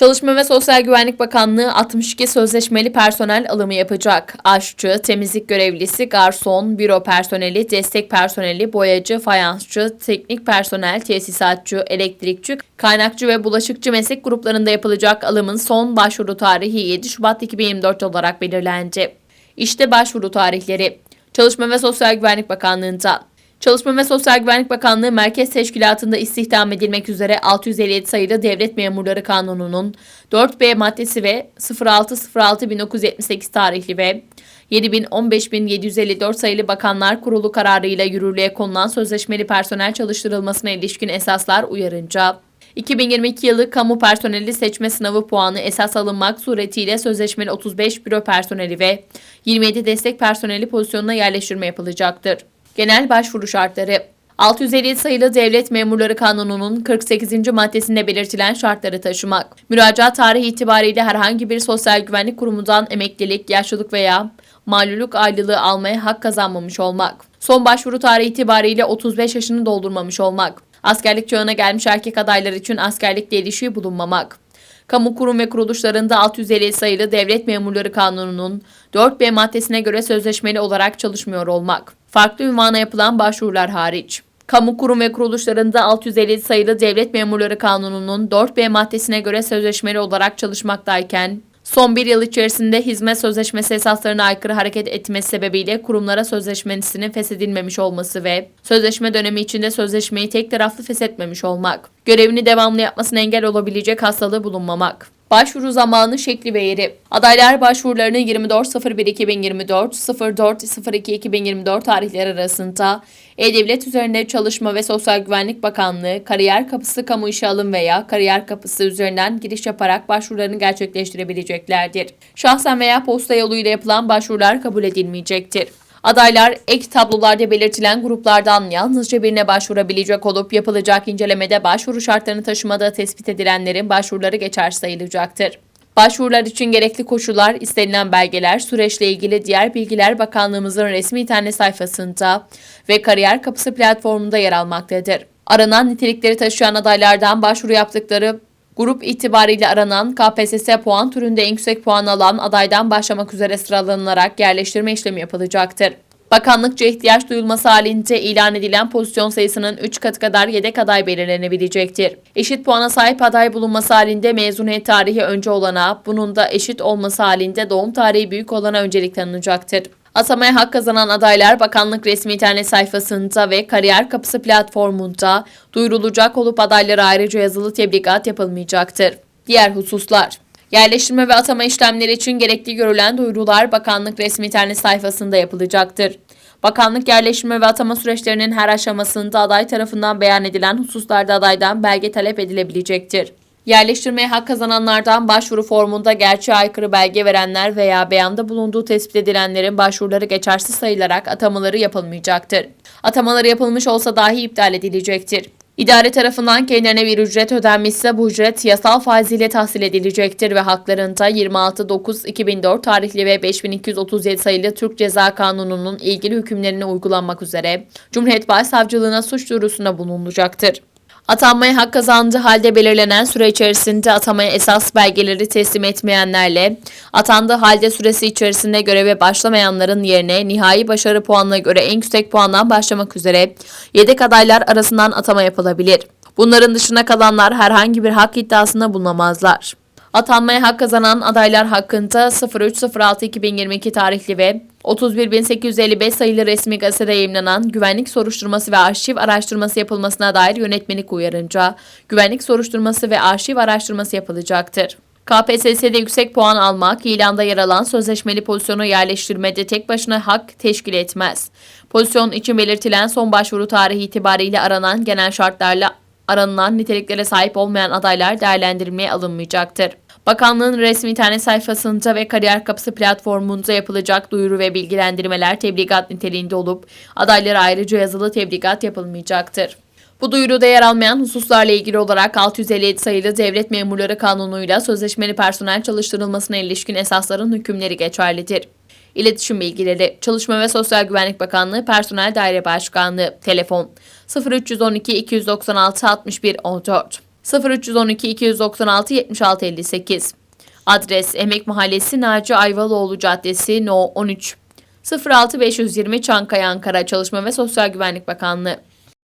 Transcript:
Çalışma ve Sosyal Güvenlik Bakanlığı 62 sözleşmeli personel alımı yapacak. Aşçı, temizlik görevlisi, garson, büro personeli, destek personeli, boyacı, fayansçı, teknik personel, tesisatçı, elektrikçi, kaynakçı ve bulaşıkçı meslek gruplarında yapılacak alımın son başvuru tarihi 7 Şubat 2024 olarak belirlendi. İşte başvuru tarihleri. Çalışma ve Sosyal Güvenlik Bakanlığı'ndan Çalışma ve Sosyal Güvenlik Bakanlığı Merkez Teşkilatı'nda istihdam edilmek üzere 657 sayılı Devlet Memurları Kanunu'nun 4B maddesi ve 06.06.1978 tarihli ve 7000-15754 sayılı Bakanlar Kurulu kararıyla yürürlüğe konulan sözleşmeli personel çalıştırılmasına ilişkin esaslar uyarınca 2022 yılı kamu personeli seçme sınavı puanı esas alınmak suretiyle sözleşmeli 35 büro personeli ve 27 destek personeli pozisyonuna yerleştirme yapılacaktır. Genel başvuru şartları 657 sayılı Devlet Memurları Kanunu'nun 48. maddesinde belirtilen şartları taşımak. Müracaat tarihi itibariyle herhangi bir sosyal güvenlik kurumundan emeklilik, yaşlılık veya maluluk aylılığı almaya hak kazanmamış olmak. Son başvuru tarihi itibariyle 35 yaşını doldurmamış olmak. Askerlik çağına gelmiş erkek adaylar için askerlik ilişiği bulunmamak. Kamu kurum ve kuruluşlarında 650 sayılı Devlet Memurları Kanunu'nun 4B maddesine göre sözleşmeli olarak çalışmıyor olmak. Farklı ünvana yapılan başvurular hariç. Kamu kurum ve kuruluşlarında 650 sayılı Devlet Memurları Kanunu'nun 4B maddesine göre sözleşmeli olarak çalışmaktayken, son bir yıl içerisinde hizmet sözleşmesi esaslarına aykırı hareket etmesi sebebiyle kurumlara sözleşmesinin feshedilmemiş olması ve sözleşme dönemi içinde sözleşmeyi tek taraflı feshetmemiş olmak, görevini devamlı yapmasına engel olabilecek hastalığı bulunmamak. Başvuru zamanı, şekli ve yeri. Adaylar başvurularını 24.01.2024, 04.02.2024 tarihleri arasında E-Devlet üzerinde Çalışma ve Sosyal Güvenlik Bakanlığı, Kariyer Kapısı Kamu İşe Alım veya Kariyer Kapısı üzerinden giriş yaparak başvurularını gerçekleştirebileceklerdir. Şahsen veya posta yoluyla yapılan başvurular kabul edilmeyecektir. Adaylar ek tablolarda belirtilen gruplardan yalnızca birine başvurabilecek olup yapılacak incelemede başvuru şartlarını taşımada tespit edilenlerin başvuruları geçer sayılacaktır. Başvurular için gerekli koşullar, istenilen belgeler, süreçle ilgili diğer bilgiler Bakanlığımızın resmi internet sayfasında ve Kariyer Kapısı platformunda yer almaktadır. Aranan nitelikleri taşıyan adaylardan başvuru yaptıkları Grup itibariyle aranan KPSS puan türünde en yüksek puan alan adaydan başlamak üzere sıralanılarak yerleştirme işlemi yapılacaktır. Bakanlıkça ihtiyaç duyulması halinde ilan edilen pozisyon sayısının 3 katı kadar yedek aday belirlenebilecektir. Eşit puana sahip aday bulunması halinde mezuniyet tarihi önce olana, bunun da eşit olması halinde doğum tarihi büyük olana öncelik tanınacaktır. Atamaya hak kazanan adaylar bakanlık resmi internet sayfasında ve kariyer kapısı platformunda duyurulacak olup adaylara ayrıca yazılı tebligat yapılmayacaktır. Diğer hususlar Yerleştirme ve atama işlemleri için gerekli görülen duyurular bakanlık resmi internet sayfasında yapılacaktır. Bakanlık yerleştirme ve atama süreçlerinin her aşamasında aday tarafından beyan edilen hususlarda adaydan belge talep edilebilecektir. Yerleştirmeye hak kazananlardan başvuru formunda gerçeğe aykırı belge verenler veya beyanda bulunduğu tespit edilenlerin başvuruları geçersiz sayılarak atamaları yapılmayacaktır. Atamaları yapılmış olsa dahi iptal edilecektir. İdare tarafından kendilerine bir ücret ödenmişse bu ücret yasal faiziyle tahsil edilecektir ve haklarında 26.9.2004 tarihli ve 5237 sayılı Türk Ceza Kanunu'nun ilgili hükümlerine uygulanmak üzere Cumhuriyet Başsavcılığına suç duyurusunda bulunulacaktır. Atanmaya hak kazandığı halde belirlenen süre içerisinde atamaya esas belgeleri teslim etmeyenlerle atandığı halde süresi içerisinde göreve başlamayanların yerine nihai başarı puanına göre en yüksek puandan başlamak üzere yedek adaylar arasından atama yapılabilir. Bunların dışına kalanlar herhangi bir hak iddiasında bulunamazlar. Atanmaya hak kazanan adaylar hakkında 03.06.2022 tarihli ve 31.855 sayılı resmi gazetede yayınlanan güvenlik soruşturması ve arşiv araştırması yapılmasına dair yönetmelik uyarınca güvenlik soruşturması ve arşiv araştırması yapılacaktır. KPSS'de yüksek puan almak, ilanda yer alan sözleşmeli pozisyonu yerleştirmede tek başına hak teşkil etmez. Pozisyon için belirtilen son başvuru tarihi itibariyle aranan genel şartlarla aranılan niteliklere sahip olmayan adaylar değerlendirilmeye alınmayacaktır. Bakanlığın resmi internet sayfasında ve kariyer kapısı platformunda yapılacak duyuru ve bilgilendirmeler tebligat niteliğinde olup adaylara ayrıca yazılı tebligat yapılmayacaktır. Bu duyuruda yer almayan hususlarla ilgili olarak 657 sayılı Devlet Memurları Kanunu'yla sözleşmeli personel çalıştırılmasına ilişkin esasların hükümleri geçerlidir. İletişim bilgileri Çalışma ve Sosyal Güvenlik Bakanlığı Personel Daire Başkanlığı Telefon 0312 296 61 14 0312 296 76 58 Adres Emek Mahallesi Naci Ayvalıoğlu Caddesi No 13 06 520 Çankaya Ankara. Çalışma ve Sosyal Güvenlik Bakanlığı